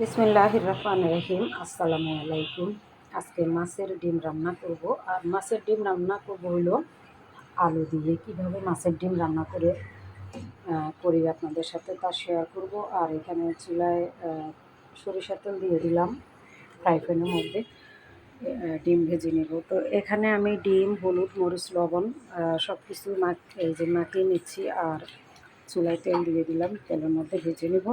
বিসমিল্লাহ রহমান রহিম। আসসালামু আলাইকুম। আজকে মাছের ডিম রান্না করব। আর মাছের ডিম রান্না করব হলো আলু দিয়ে। কীভাবে মাছের ডিম রান্না করে করি আপনাদের সাথে তা শেয়ার করব। আর এখানে চুলায় সরিষার তেল দিয়ে দিলাম ফ্রাই প্যানের মধ্যে ডিম ভেজে নেব। তো এখানে আমি ডিম, হলুদ, মরিচ, লবণ সব কিছু মাখ, এই যে মাখিয়ে নিচ্ছি। আর চুলায় তেল দিয়ে দিলাম। তেলের মধ্যে ভেজে নেব।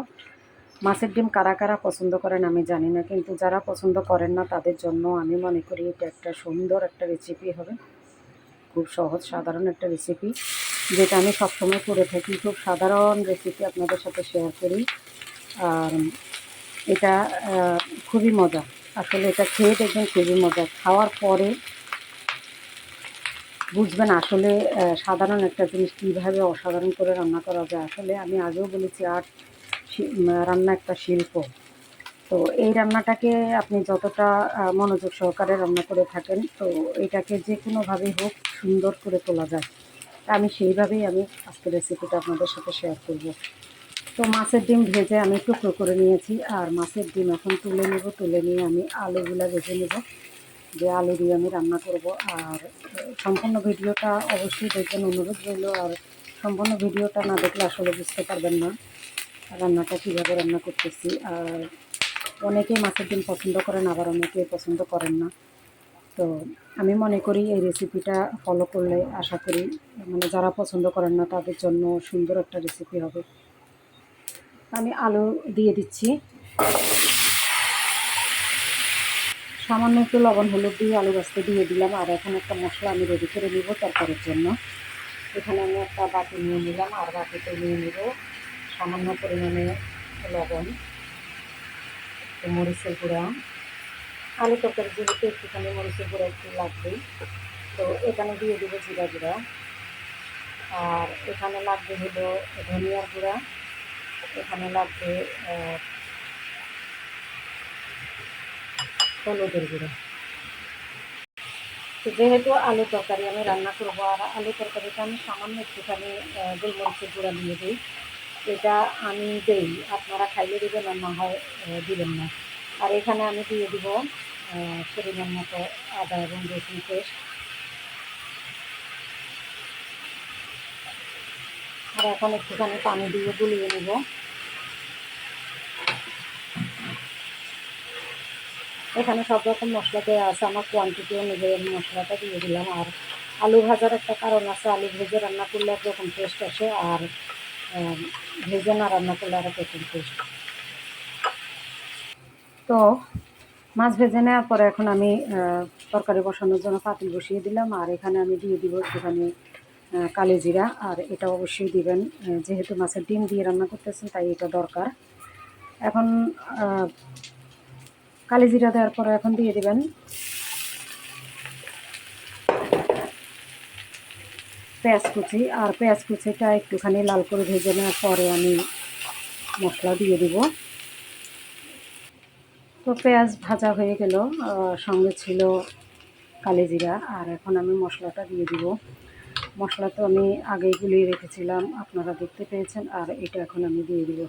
মাছের ডিম কারা কারা পছন্দ করেন আমি জানি না কিন্তু যারা পছন্দ করেন না তাদের জন্য আমি মনে করি এটা একটা সুন্দর একটা রেসিপি হবে। খুব সহজ সাধারণ একটা রেসিপি যেটা আমি সবসময় করে থাকি। খুব সাধারণ রেসিপি আপনাদের সাথে শেয়ার করি। আর এটা খুবই মজা। আসলে এটা খেয়ে দেখবেন খুবই মজা। খাওয়ার পরে বুঝবেন আসলে সাধারণ একটা জিনিস কীভাবে অসাধারণ করে রান্না করা যায়। আসলে আমি আগেও বলেছি উম, রান্না একটা শিল্প। তো এই রান্নাটাকে আপনি যতটা মনোযোগ সহকারে রান্না করে থাকেন, তো এটাকে যে কোনোভাবেই হোক সুন্দর করে তোলা যায়। আমি সেইভাবেই আমি আজকে রেসিপিটা আপনাদের সাথে শেয়ার করব। তো মাছের ডিম ভেজে আমি টুকরো করে নিয়েছি, আর মাছের ডিম এখন তুলে নেব, তুলে নিয়ে আমি আলুগুলা ভেজে নেব। যে আলু দিয়ে আমি রান্না করব, আর সম্পূর্ণ ভিডিওটা অবশ্যই দেখবেন অনুরোধ রইল, আর সম্পূর্ণ ভিডিওটা না দেখলে আসলে বুঝতে পারবেন না। রান্নাটা কীভাবে রান্না করতেছি, আর অনেকেই মাছের ডিম পছন্দ করেন, আবার অনেকে পছন্দ করেন না। তো আমি মনে করি এই রেসিপিটা ফলো করলে আশা করি মানে যারা পছন্দ করেন না, তাদের জন্য সুন্দর একটা রেসিপি হবে। আমি আলু দিয়ে দিচ্ছি। সামান্য একটু লবণ, হলুদ দিয়ে আলু গাছতে দিয়ে দিলাম, আর এখন একটা মশলা আমি রেডি করে নিব তরকারির জন্য। এখানে আমি একটা বাটি নিয়ে নিলাম, আর বাটিতে নিয়ে নিব সামান্য পরিমাণে লবণ, একটু মরিচের গুঁড়া, আলু তরকারি যেহেতু একটুখানি মরিচের গুঁড়া একটু লাগবেই তো এখানে দিয়ে দেবো জিরা গুঁড়া। আর এখানে লাগবে হলো ধনিয়ার গুঁড়া। এখানে লাগবে হলুদের গুঁড়া। যেহেতু আলু তরকারি আমি রান্না করব, আর আলু তরকারিটা আমি সামান্য একটুখানি গোলমরিচের গুঁড়া দিয়ে দিই। এটা আমি দেই। আপনারা খাইলে দেবেন আর না হয় দিবেন না। আর এখানে আমি দিয়ে দিব পরিমাণ মতো আদা এবং রসুন পেস্ট। আর এখন একটুখানি পানি দিয়ে গুলিয়ে নেব। এখানে সব রকম মশলা দেওয়া আছে, আমার কোয়ান্টিটি অনুযায়ী মশলাটা দিয়ে দিলাম। আর আলু ভাজার একটা কারণ আছে, আলু ভেজে রান্না করলে একরকম টেস্ট আসে, আর ভেজে না রান্না করলে আর একরকম টেস্ট। তো মাছ ভেজে নেওয়ার পরে এখন আমি তরকারি বসানোর জন্য পাতিল বসিয়ে দিলাম, আর এখানে আমি দিয়ে দিব একটুখানি কালি জিরা, আর এটা অবশ্যই দিবেন যেহেতু মাছের ডিম দিয়ে রান্না করতেছেন, তাই এটা দরকার। এখন কালি জিরা দেওয়ার পরে এখন দিয়ে দিবেন পেঁয়াজ কুচি, আর পেঁয়াজ কুচিটা একটুখানি লাল করে ভেজে নেওয়ার পরে আমি মশলা দিয়ে দিব। তো পেঁয়াজ ভাজা হয়ে গেল সঙ্গে ছিল কালিজিরা আর এখন আমি মশলাটা দিয়ে দিব। মশলা তো আমি আগেই গুলিয়ে রেখেছিলাম, আপনারা দেখতে পেয়েছেন, আর এটা এখন আমি দিয়ে দিব।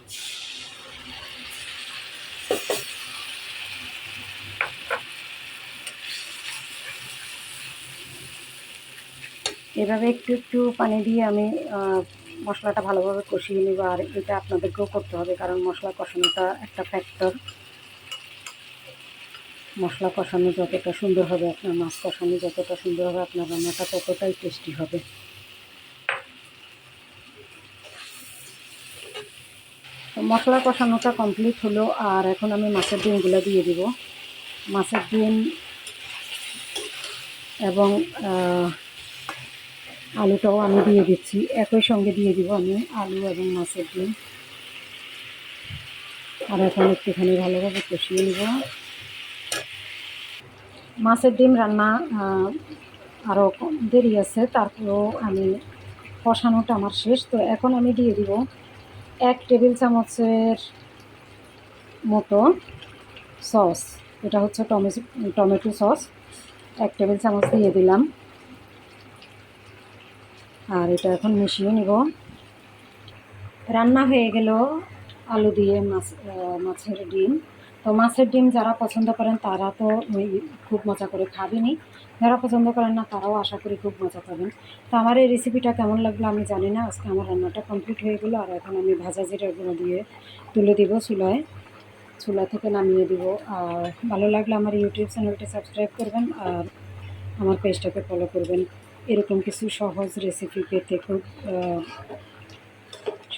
এভাবে একটু একটু পানি দিয়ে আমি মশলাটা ভালোভাবে কষিয়ে নেব আর এটা আপনাদেরকেও করতে হবে কারণ মশলা কষানোটা একটা ফ্যাক্টর মশলা কষানো যতটা সুন্দর হবে, আপনার মাছ কষানো যতটা সুন্দর হবে, আপনার রান্নাটা ততটাই টেস্টি হবে। মশলা কষানোটা কমপ্লিট হলো আর এখন আমি মাছের ডিমগুলো দিয়ে দিব। মাছের ডিম এবং আলুটাও আমি দিয়ে দিচ্ছি। একই সঙ্গে দিয়ে দিব আমি আলু এবং মাছের ডিম। আর এখন একটুখানি ভালোভাবে কষিয়ে নেব। মাছের ডিম রান্না আরও দেরি আছে, তারপরেও আমি কষানোটা আমার শেষ। তো এখন আমি দিয়ে দিব এক টেবিল চামচের মতো সস। এটা হচ্ছে টমেটো টমেটো সস। এক টেবিল চামচ দিয়ে দিলাম। আর এটা এখন মিশিয়ে নিব। রান্না হয়ে গেল আলু দিয়ে মাছ মাছের ডিম। তো মাছের ডিম যারা পছন্দ করেন তারা তো খুব মজা করে খাবেনই। যারা পছন্দ করেন না তারাও আশা করি খুব মজা পাবেন। তো আমার এই রেসিপিটা কেমন লাগল আমি জানি না। আজকে আমার রান্নাটা কমপ্লিট হয়ে গেলো আর এখন আমি ভাজা জিরা গুঁড়ো দিয়ে তুলে দিব চুলায়। চুলা থেকে নামিয়ে দিব। আর ভালো লাগলে আমার ইউটিউব চ্যানেলটি সাবস্ক্রাইব করবেন আর আমার পেজটাকে ফলো করবেন। এরকম কিছু সহজ রেসিপি পেতে খুব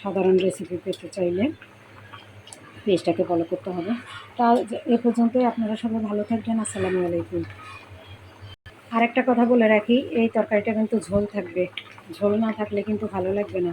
সাধারণ রেসিপি পেতে চাইলে পেজটাকে ফলো করতে হবে। তা এ পর্যন্তই। আপনারা সবাই ভালো থাকবেন। আসসালামু আলাইকুম। আরেকটা কথা বলে রাখি, এই তরকারিটা কিন্তু ঝোল থাকবে। ঝোল না থাকলে কিন্তু ভালো লাগবে না।